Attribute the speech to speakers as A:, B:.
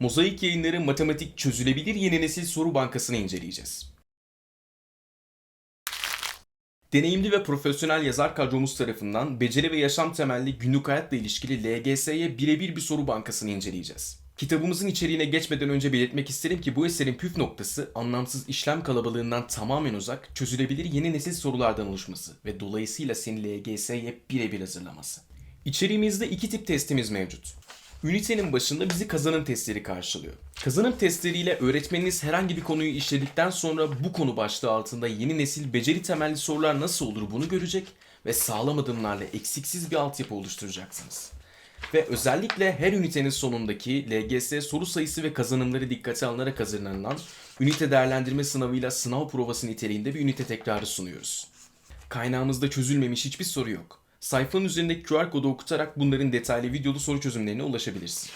A: Mozaik Yayınları Matematik Çözülebilir Yeni Nesil Soru Bankası'nı inceleyeceğiz. Deneyimli ve profesyonel yazar kadromuz tarafından beceri ve yaşam temelli günlük hayatla ilişkili LGS'ye birebir bir soru bankasını inceleyeceğiz. Kitabımızın içeriğine geçmeden önce belirtmek isterim ki bu eserin püf noktası anlamsız işlem kalabalığından tamamen uzak, çözülebilir yeni nesil sorulardan oluşması ve dolayısıyla seni LGS'ye birebir hazırlaması. İçeriğimizde iki tip testimiz mevcut. Ünitenin başında bizi kazanım testleri karşılıyor. Kazanım testleriyle öğretmeniniz herhangi bir konuyu işledikten sonra bu konu başlığı altında yeni nesil beceri temelli sorular nasıl olur bunu görecek ve sağlam adımlarla eksiksiz bir altyapı oluşturacaksınız. Ve özellikle her ünitenin sonundaki LGS soru sayısı ve kazanımları dikkate alınarak hazırlanan ünite değerlendirme sınavıyla sınav provası niteliğinde bir ünite tekrarı sunuyoruz. Kaynağımızda çözülmemiş hiçbir soru yok. Sayfanın üzerindeki QR kodu okutarak bunların detaylı videolu soru çözümlerine ulaşabilirsin.